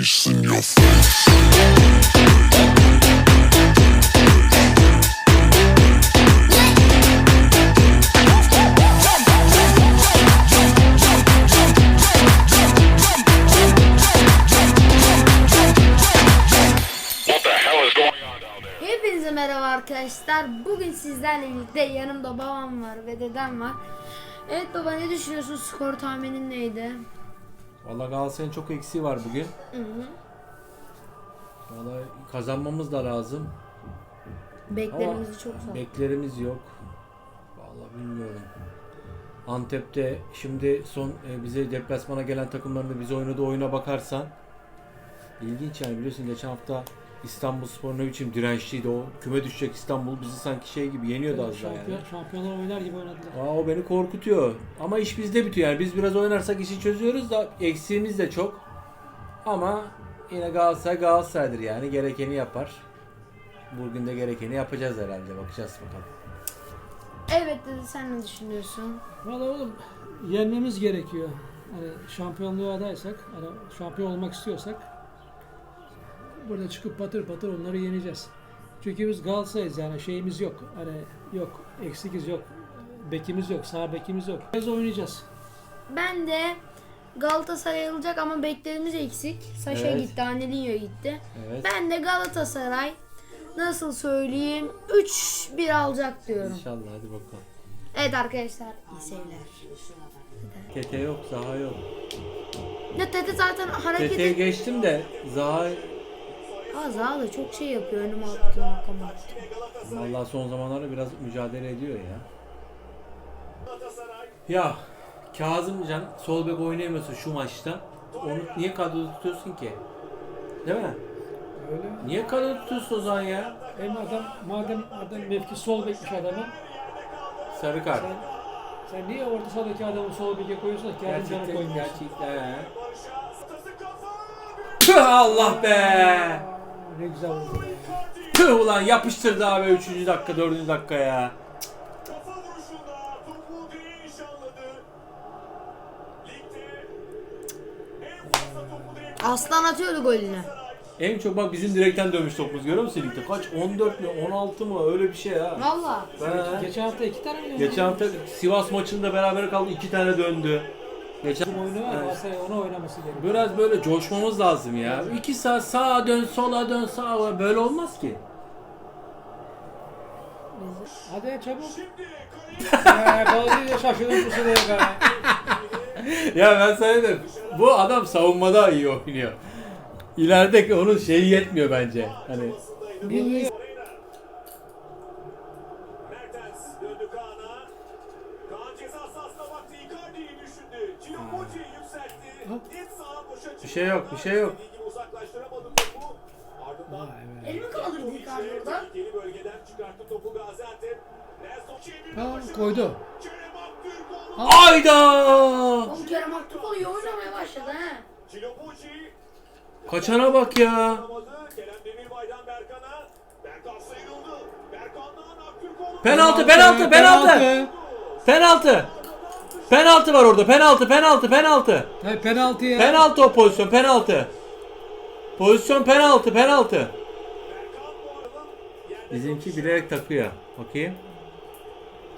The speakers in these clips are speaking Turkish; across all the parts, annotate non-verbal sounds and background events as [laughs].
face in your face. What the hell is going on down there? Hepinize merhaba arkadaşlar. Bugün sizlerle birlikte yanımda babam var ve dedem var. Evet baba ne düşünüyorsun? Skor tahminin neydi? Valla Galatasaray'ın çok eksiği var bugün. Hı hı. Valla kazanmamız da lazım. Beklerimizi Ama çok sağ. Beklerimiz yok. Valla bilmiyorum. Antep'te şimdi son e, bize deplasmana gelen takımların bize oynadığı oyuna bakarsan ilginç yani biliyorsun geçen hafta İstanbul Spor ne biçim dirençliydi o küme düşecek İstanbul bizi sanki şey gibi yeniyordu az daha yani. Şampiyon, şampiyonlar oynar gibi oynadılar. Aa, o beni korkutuyor. Ama iş bizde bitiyor yani. Biz biraz oynarsak işi çözüyoruz da eksiğimiz de çok. Ama yine Galatasaray Galatasaray'dır yani. Gerekeni yapar. Bugün de gerekeni yapacağız herhalde. Bakacağız bakalım. Evet dedi sen ne düşünüyorsun? Valla oğlum yenmemiz gerekiyor. Hani şampiyonluğa adaysak, hani şampiyon olmak istiyorsak burada çıkıp patır patır onları yeneceğiz. Çünkü biz Galatasaray'ız yani şeyimiz yok. Hani yok, eksikiz yok. Bekimiz yok, sağ bekimiz yok. Biz oynayacağız. Ben de Galatasaray alacak ama beklerimiz eksik. Saşa Evet. gitti, Anelino gitti. Evet. Ben de Galatasaray nasıl söyleyeyim 3-1 alacak diyorum. İnşallah hadi bakalım. Evet arkadaşlar iyi seyirler. Tete yok, Zaha yok. Ya Tete zaten hareket Tete'ye geçtim de Zaha Aa Zaha da çok şey yapıyor. Önüme attı, arkama attı. vallahi son zamanlarda biraz mücadele ediyor ya. Ya Kazımcan sol bek oynayamıyorsun şu maçta. Onu niye kadroda tutuyorsun ki? Değil mi? Öyle. Niye kadroda tutuyorsun o zaman ya? Hem adam madem adam mevki sol bekmiş adamı Sarı kart. sen, sen niye orta sahadaki adamı sol beke koyuyorsun Gerçekten koymuyorsun? gerçekten. Allah be! Ne güzel oldu. Tüh ulan yapıştırdı abi 3. dakika 4. dakika ya. Aslan atıyordu golünü. En çok bak bizim direkten dönmüş topumuz görüyor musun ligde? Kaç? 14 mü 16 mı öyle bir şey ha. Valla. Geçen hafta iki tane mi? Geçen hafta Sivas maçında beraber kaldı iki tane döndü. Geçen Bizim oyunu var. Evet. Galatasaray onu oynaması gerekiyor. Biraz böyle coşmamız lazım ya. İki saat sağa dön, sola dön, sağa böyle olmaz ki. Hadi çabuk. Eee Galatasaray'da şaşırdım bu sene be. Ya ben sana dedim, bu adam savunmada iyi oynuyor. İleride onun şeyi yetmiyor bence. Hani Bir şey yok, bir şey yok. Topu. Ardından Elimi kaldırdı Icardi oradan. Başını. koydu. Ayda! Oğlum Kerem Aktürkoğlu iyi oynamaya başladı. Cilopoci Kaçana bak ya. Penaltı, penaltı, penaltı. Penaltı. Penaltı var orada. Penaltı, penaltı, penaltı. Hayır penaltı ya. Penaltı o pozisyon, penaltı. Pozisyon penaltı, penaltı. Bizimki bilerek takıyor. Bakayım.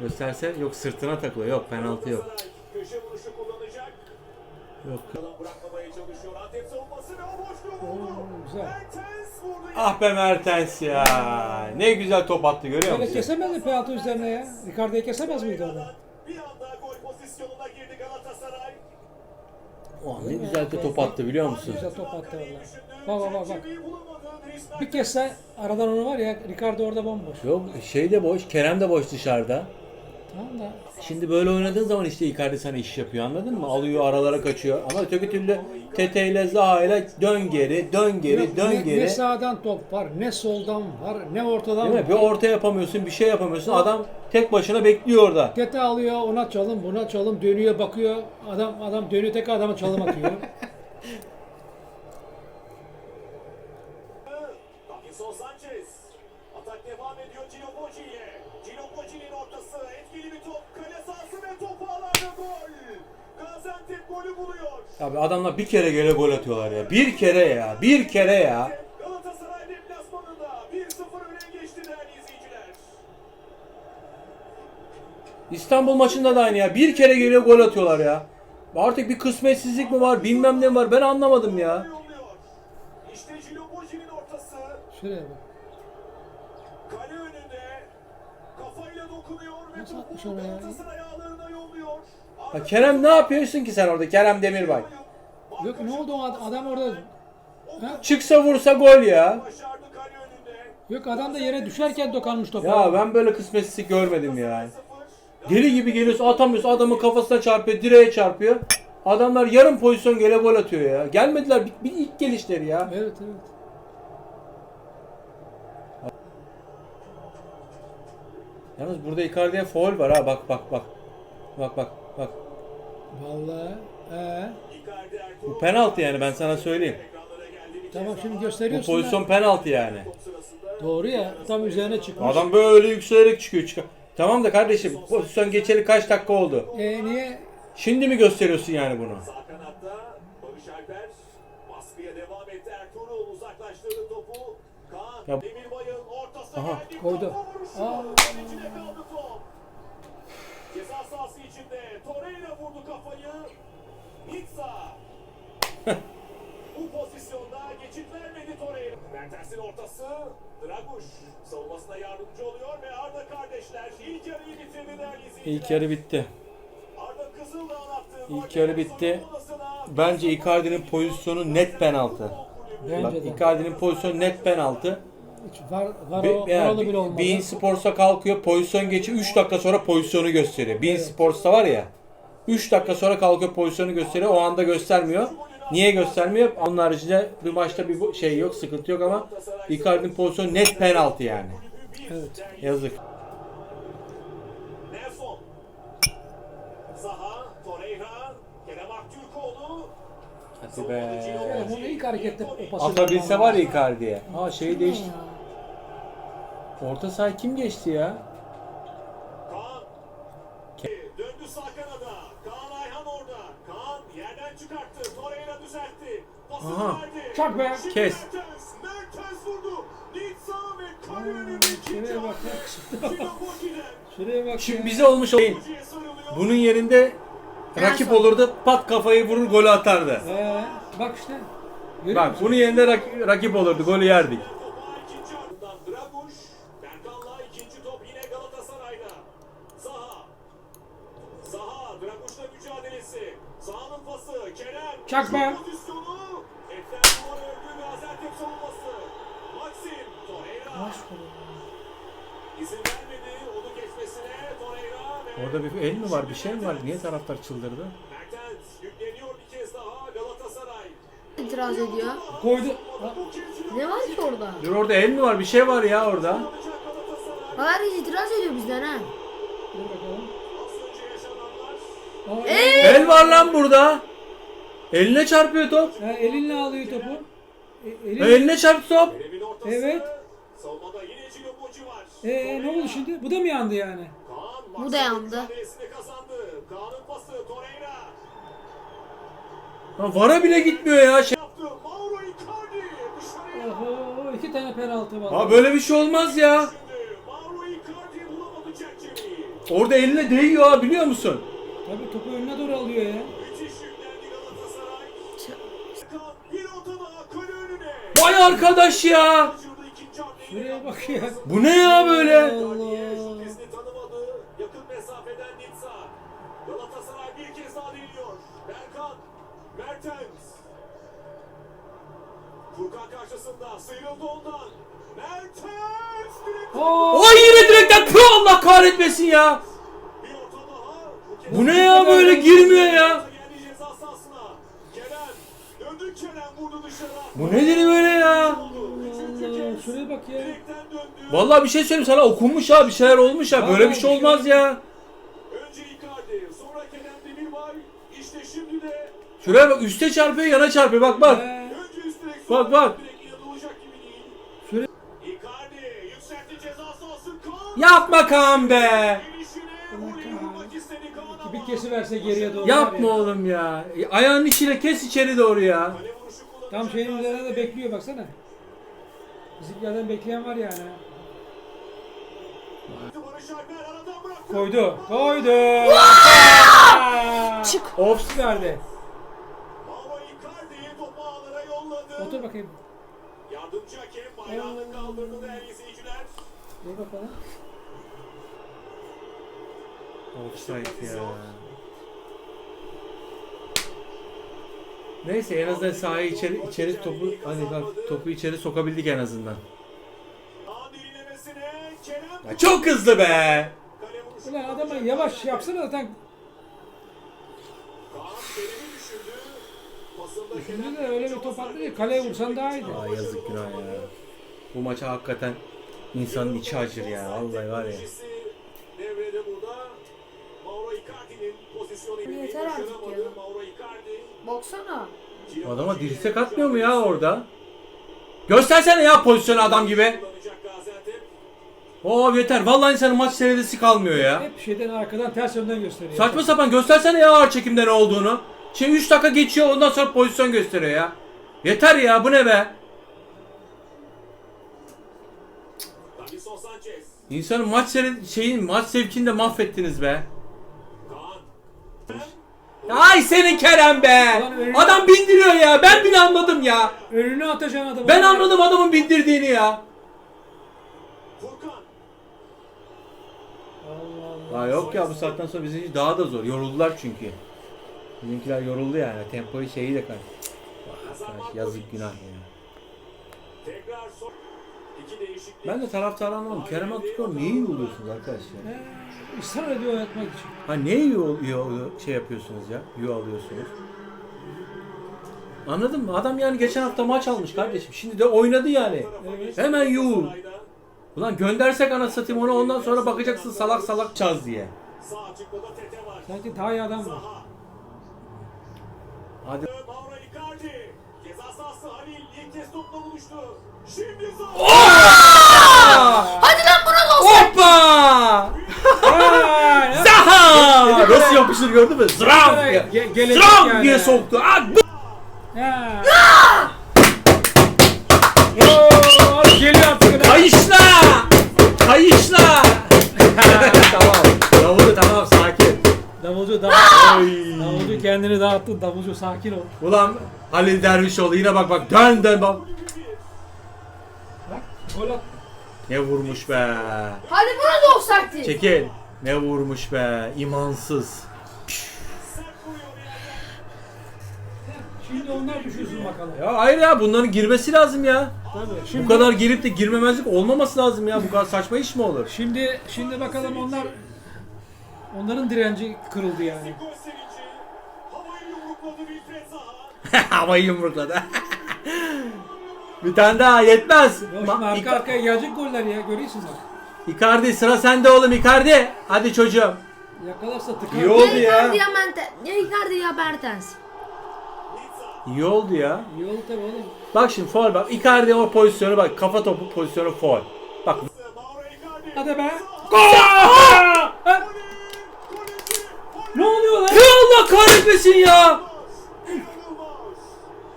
Gösterse yok sırtına takılıyor. Yok penaltı yok. Köşe vuruşu kullanacak. Yok. Yalan bırakmamaya çalışıyor. Antep savunması ve o boşluğu buldu. Oo, güzel. Mertens vurdu. Ah be Mertens ya. Ne güzel top attı görüyor Böyle musun? kesemez mi penaltı üzerine ya? Ricardo'yu kesemez miydi onu? Bir anda gol pozisyonuna girdi Galatasaray. Oh, ne güzel de top attı biliyor musun? Güzel top attı valla. Bak bak bak bak. Bir kesse aradan onu var ya Ricardo orada bomboş. Yok şey de boş. Kerem de boş dışarıda. Tamam da Şimdi böyle oynadığın zaman işte Icardi sana iş yapıyor anladın mı? Alıyor aralara kaçıyor. Ama öteki türlü Tete ile Zaha ile dön geri, dön geri, Yok, dön ne, geri. ne sağdan top var, ne soldan var, ne ortadan Değil mi? Bir var. orta yapamıyorsun, bir şey yapamıyorsun. Adam tek başına bekliyor orada. Tete alıyor, ona çalım, buna çalım, dönüyor, bakıyor. Adam adam dönüyor, tek adama çalım atıyor. [laughs] Abi adamlar bir kere gele gol atıyorlar ya. Bir kere ya. Bir kere ya. Galatasaray deplasmanında 1-0 öne geçti değerli izleyiciler. İstanbul maçında da aynı ya. Bir kere geliyor gol atıyorlar ya. Artık bir kısmetsizlik mi var bilmem ne var ben anlamadım ya. İşte Cilo Boci'nin ortası. Şuraya bak. Kale önünde. Kafayla dokunuyor ve topu oraya? Galatasaray ağlarına yolluyor. Ya Kerem ne yapıyorsun ki sen orada Kerem Demirbay? Yok ne oldu o ad- adam orada? Ha? Çıksa vursa gol ya. Yok adam da yere düşerken dokanmış topa. Ya ben böyle kısmetsizlik görmedim ya. Deli gibi geliyorsun atamıyorsun adamın kafasına çarpıyor direğe çarpıyor. Adamlar yarım pozisyon gele gol atıyor ya. Gelmediler bir, bir ilk gelişleri ya. Evet evet. Yalnız burada Icardi'ye foul var ha bak bak bak. Bak bak bak. Vallahi. Ee, Bu penaltı yani ben sana söyleyeyim. tamam şimdi daha Bu gösteriyorsun. pozisyon da. penaltı yani. Doğru ya. Tam üzerine çıkmış. Adam böyle yükselerek çıkıyor. çıkıyor. Tamam da kardeşim pozisyon geçeli kaç dakika oldu? E niye? Şimdi mi gösteriyorsun yani bunu? Sağ kanatta Barış Alper baskıya devam etti. Ertuğrul uzaklaştırdı topu. Kaan Ya- Demirbay'ın Aha, geldi. koydu. Kafa vuruşu. Aa. Kalecide kaldı top. Torreira vurdu kafayı. Nitsa. [laughs] Bu pozisyonda geçit vermedi Torreira. Mertens'in ortası. Draguş savunmasına yardımcı oluyor ve Arda kardeşler ilk yarıyı bitirdi değerli izleyiciler. İlk yarı bitti. Arda Kızıldağ'ın attığı İlk yarı bitti. Bence Icardi'nin pozisyonu net penaltı. Bak Bence de. Icardi'nin pozisyonu net penaltı. Hiç var, var, Bir, o, yani, oralı bile olmadı. Bein Sports'a kalkıyor pozisyon geçiyor 3 dakika sonra pozisyonu gösteriyor. Bein Sports'ta var ya 3 dakika sonra kalkıyor pozisyonu gösteriyor o anda göstermiyor. Niye göstermiyor? Onun haricinde bir maçta bir şey yok sıkıntı yok ama Icardi'nin pozisyonu net penaltı yani. Evet. Yazık. Hadi be. Yani bunu ilk harekette o pası Atabilse var. Icardi'ye. Ha şey değişti. Orta saha kim geçti ya? Kaan. Döndü sağ kanada. Kaan Ayhan orada. Kaan yerden çıkarttı. Torreira düzeltti. Pasını Aha. verdi. Çak be. Şimdi Kes. Mertens. Mertens vurdu. Nitsa ve önünde ikinci şuraya bak. Şuraya bak Şimdi ya. bize olmuş değil. Bunun yerinde rakip olurdu pat kafayı vurur golü atardı. Ee, bak işte. Görüyor Bak musun? bunun yerinde rak- rakip olurdu golü yerdik. Topa ikinci ardından Draguş. Berkan'la ikinci top yine Galatasaray'da. Zaha. Zaha. Draguş'la mücadelesi. Zaha'nın pası. Kerem. Çak be. Şut Pozisyonu. Ekler duvar ördü Gaziantep savunması. Maxim. Torreira. İzin vermedi. Onu geçmesine. Torreira ve Orada bir el mi var bir şey mi var? Niye taraftar çıldırdı? Mertens yükleniyor bir kez daha Galatasaray. İtiraz ediyor. Koydu. Ha, Ne var ki orada? Dur orada el mi var? Bir şey var ya orada. Bari itiraz ediyor bizden ha. El var lan burada. Eline çarpıyor top. Ha, elinle alıyor topu. E, elin... Eline çarptı top. Evet. Savunmada yine Cilo Boci var. Ee, ne oldu şimdi? Bu da mı yandı yani? Kaan Bu da yandı. Kaan'ın pası Torreira Lan vara bile gitmiyor ya. Şey- yaptı. Mauro Icardi dışarıya. Oho, iki tane penaltı var. Ha böyle bir şey olmaz ya. Şimdi Mauro Icardi bulamadı Çerçeve'yi. Orada eline değiyor ha biliyor musun? Tabii topu önüne doğru alıyor ya. Vay arkadaş ya. Şuraya bak ya. Bu ne ya böyle? Allah. Furkan karşısında sıyrıldı ondan. Mertens. Direkt Oo, Ay yine direkten Pü Allah kahretmesin ya. Bu ne ya böyle girmiyor ya. Geldi ceza sahasına. Kerem. Döndü Kerem vurdu dışarı. Bu nedir böyle ya? Allah, şuraya bak ya. Vallahi bir şey söyleyeyim sana okunmuş ha bir şeyler olmuş ha böyle bir şey olmaz ya. Önce Icardi, sonra Kerem Demirbay. İşte şimdi de Şuraya bak üste çarpıyor yana çarpıyor bak bak. Ee, Bak, bak. Kaan. Yapma Kaan be. Bir kesiverse geriye doğru. var Yapma ya. oğlum ya. E, Ayağının içine kes içeri doğru ya. Tam şeyin üzerine de bekliyor baksana. Bizimkilerden bekleyen var yani. Koydu. Koydu. Çık. Offs verdi. Otur bakayım. Yardımcı hakem bayrağını kaldırdı değerli izleyiciler. Dur bakalım. Offside ya. Neyse en azından sahayı içeri içeri topu hani bak topu içeri sokabildik en azından. Ya çok hızlı be. Ulan adama yavaş yapsana zaten. Şimdi de öyle bir top attı ki kaleye vursan daha iyiydi. Aa yazık günah ya. Bu maça hakikaten insanın içi acır ya. Vallahi var ya. Yeter artık ya. Baksana. Adama dirsek atmıyor mu ya orada? Göstersene ya pozisyonu adam gibi. Oo yeter. Vallahi insanın maç seyredisi kalmıyor ya. Hep şeyden arkadan ters yönden gösteriyor. Saçma sapan göstersene ya ağır çekimde ne olduğunu. Şimdi 3 dakika geçiyor ondan sonra pozisyon gösteriyor ya. Yeter ya bu ne be? İnsanın maç seyred şeyin maç zevkini de mahvettiniz be. Ay senin Kerem be. Önüne- Adam bindiriyor ya. Ben bile anladım ya. Önüne atacaksın adamı. Ben anladım adamın bindirdiğini ya. Ya yok ya bu saatten sonra bizim için daha da zor. Yoruldular çünkü. Bizimkiler yoruldu yani. Tempoyu şeyi de kay. Arkadaş yazık günah ya. Tekrar. Ben de taraftarı anlamadım. Kerem Aktürkoğlu niye yoruluyorsunuz arkadaşlar? He, ısrar ediyor oynatmak için. Ha niye yu- şey yapıyorsunuz ya? Yu alıyorsunuz. Anladın mı? Adam yani geçen hafta maç almış kardeşim. Şimdi de oynadı yani. Hemen yu. Ulan göndersek ana satayım onu ondan sonra bakacaksın salak salak çaz diye. Sağ açıklarda Tete var. Sanki daha iyi adam var. Hadi. Mauro Icardi. Ceza sahası Halil ilk kez topla buluştu. Şimdi Zaha. Hadi lan buna da olsun. Hoppa! [laughs] Zaha! Nasıl yapıştır gördün mü? Zram! Ge- gelecek Zram yani. diye soktu. Ah, bu- Ha. Oo, geliyor artık. Kayışla! Kayışla! [laughs] tamam. Davulu tamam sakin. Davulcu da Davulcu kendini dağıttı. Davulcu sakin ol. Ulan Halil Dervişoğlu yine bak bak dön dön bak. Gol at. Ne vurmuş be. Hadi buna da olsaktı. Çekil. Ne vurmuş be. imansız. Şimdi onlar düşürsün bakalım. Ya hayır ya bunların girmesi lazım ya. Tabii. Şimdi, Bu kadar girip de girmemezlik olmaması lazım ya. Bu kadar saçma iş mi olur? Şimdi şimdi bakalım onlar onların direnci kırıldı yani. [laughs] Havayı yumrukladı [laughs] Bir tane daha yetmez. Ya şimdi Ma- arka arkaya gelecek goller ya görüyorsun bak. Icardi sıra sende oğlum Icardi. Hadi çocuğum. Yakalarsa tıkar. İyi oldu Ya ya. Icardi ya Mente. Ya Icardi ya Mertens. İyi oldu ya. İyi oldu tabii oğlum. Bak şimdi foul bak. Icardi o pozisyonu bak. Kafa topu pozisyonu foul. Bak. Hadi be. Gol! Ha! Ne oluyor lan? Ya Allah kahretmesin ya. İnanılmaz.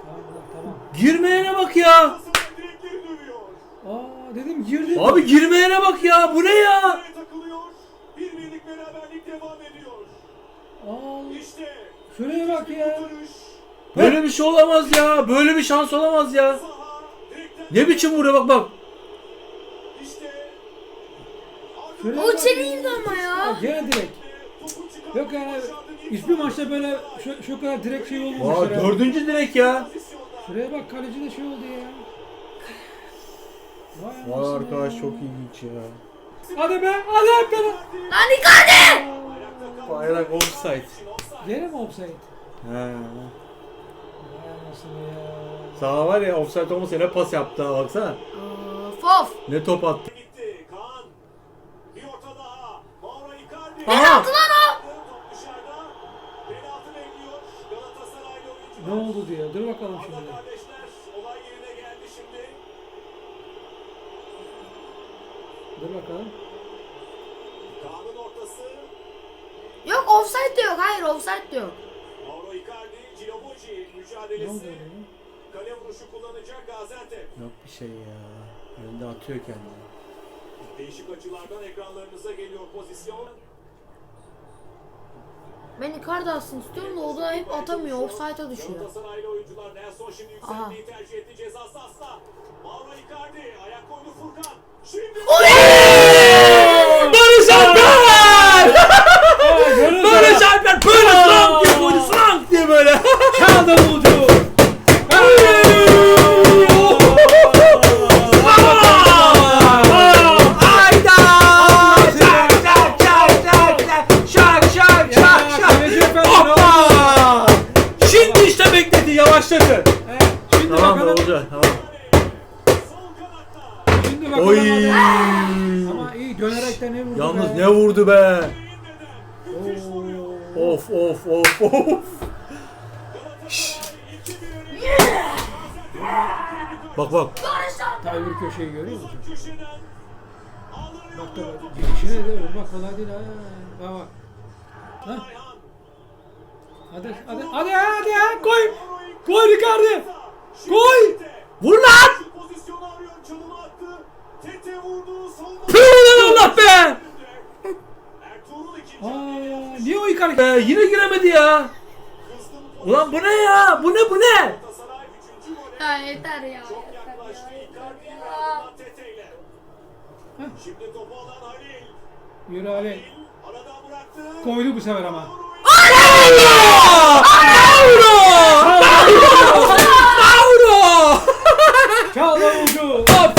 Tamam tamam. Girmeyene bak ya. Aa dedim girdi. Abi girmeyene bak ya. Bu ne ya? Kaleye takılıyor. Bir birlik beraberlik devam ediyor. Aa, İşte şuraya bak ya. Böyle bir şey olamaz ya. Böyle bir şans olamaz ya. Ne biçim vuruyor bak bak. işte. Şuraya O bak içeriydi ama Aa, ya. Gene direkt. Yok yani hiçbir maçta böyle şu, şu kadar direkt şey Aa, olmamış. ya. dördüncü direk ya. Şuraya bak kaleci de şey oldu ya. Vay, Vay anasını arkadaş ya. çok ilginç ya. Hadi be hadi beni. Lan Icardi. Bayrak offside. Gene mi offside? He. Vay anasını ya. Sağ var ya offside olmasa ne pas yaptı ha baksana. Of of. Ne top attı. Gitti. Kaan. Bir orta daha. Mauro Icardi. Aha. Lan o. Top dışarıda. Penaltı bekliyor. Galatasaraylı Ne oldu diyor. Dur bakalım şimdi. kardeşler olay yerine geldi şimdi. Dur bakalım. Yok offside de yok. Hayır offside de yok. Mauro Icardi, Ciloboci mücadelesi. Kale vuruşu kullanacak Gaziantep. Yok bir şey ya. Önde atıyor kendini. Değişik açılardan ekranlarınıza geliyor pozisyon. Ben Icardi aslında istiyorum da o da hep atamıyor. Offside'a düşüyor. Oyuncular Nelson Of of. Bak bak. Ta öbür köşeyi görüyor musun? Köşeden Bak da bak. Gelişine de vurmak kolay değil ha. Bak bak. Ha? Hadi hadi hadi hadi ha koy. Koy Ricardo. Koy. Vur lan! Püh lan Allah be! Aa, niye o Icardi? Be yine giremedi ya. Ulan bu ne ya? Bu ne bu ne? Ya yeter ya. Şimdi topu alan Halil. Yürü Ali. Halil. Koydu bu sefer ama. Mauro! Mauro! Çaldı Ucu. Hoppa!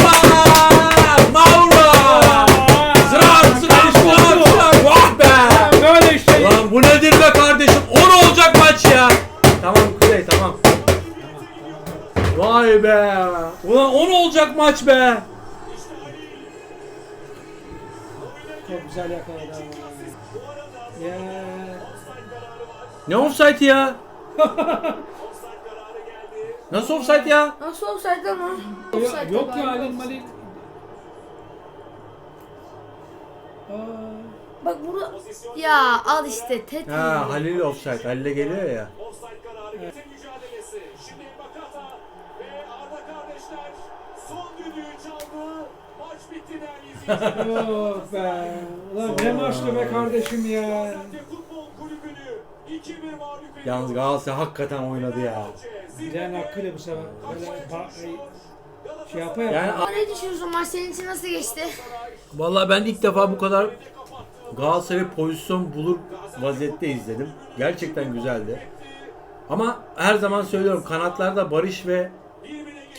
Maç be. Çok güzel yakaladı ama. Ya. Ne offside ya? Offside kararı geldi. Nasıl offside ya? Nasıl offside lan o? Offside yok ya. Ali Malik. Bak burada ya al işte Tete. Ha Halil offside. Halil'e geliyor ya. Offside [laughs] Yok be. Ulan ne maçtı be kardeşim ya. Gaziantep Futbol Kulübü'nü 2-1 mağlup ediyor. Yalnız Galatasaray hakikaten oynadı ya. Bilen hakkıyla bu sefer. Böyle ba- şey yapa yapa. Yani ne düşünüyorsun maç senin için nasıl geçti? Vallahi ben ilk defa bu kadar Galatasaray pozisyon bulur vaziyette izledim. Gerçekten güzeldi. Ama her zaman söylüyorum kanatlarda Barış ve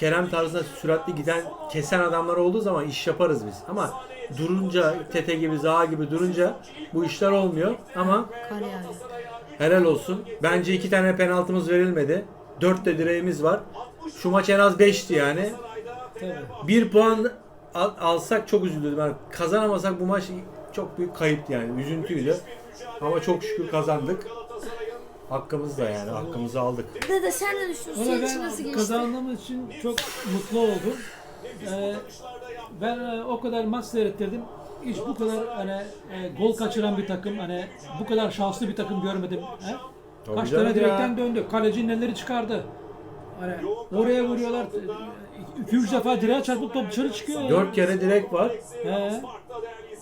Kerem tarzında süratli giden kesen adamlar olduğu zaman iş yaparız biz. Ama durunca Tete gibi Zaha gibi durunca bu işler olmuyor. Ama Kar yağıyor. helal olsun. Bence iki tane penaltımız verilmedi. Dört de direğimiz var. Şu maç en az beşti yani. Tabii. Bir puan al- alsak çok üzülürdüm. Yani kazanamasak bu maç çok büyük kayıptı yani. Üzüntüydü. Ama çok şükür kazandık. Hakkımız da yani. Hakkımızı aldık. Dede sen ne düşünüyorsun? Senin için nasıl ben geçti? kazandığımız için çok mutlu oldum. Ee, ben e, o kadar maç seyrettirdim. Hiç bu kadar hani e, gol kaçıran bir takım, hani bu kadar şanslı bir takım görmedim. He? Tabii Kaç canım tane ya. direkten döndü. Kalecinin elleri çıkardı. Hani oraya vuruyorlar. 2-3 defa direğe çarpıp top dışarı çıkıyor. ya. Dört kere direk var. He.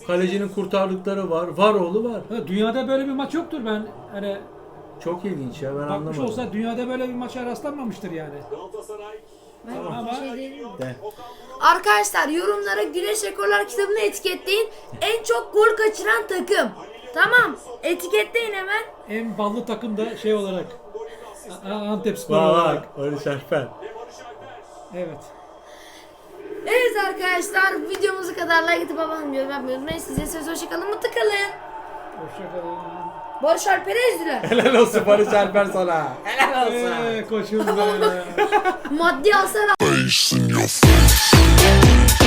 Kalecinin kurtardıkları var. Varoğlu var. Ha, Dünyada böyle bir maç yoktur ben hani Çok ilginç ya ben bakmış anlamadım. olsa dünyada böyle bir maça rastlanmamıştır yani. Galatasaray Ben Ama- şey? De. Arkadaşlar yorumlara Güneş Rekorlar kitabını etiketleyin. En çok gol kaçıran takım. Tamam. Etiketleyin hemen. En ballı takım da şey olarak A- A- Antep Spor Bak olarak. bak. Barış Alper. Evet. Evet arkadaşlar videomuzu kadar like atıp abone olmayı unutmayın. Size söz hoşçakalın mutlu kalın. Hoşçakalın. Barış Alper'e ezdiler. Helal olsun Barış Alper sana. Helal olsun. Ee, koşuyoruz böyle. [laughs] Maddi hasar Face in your face.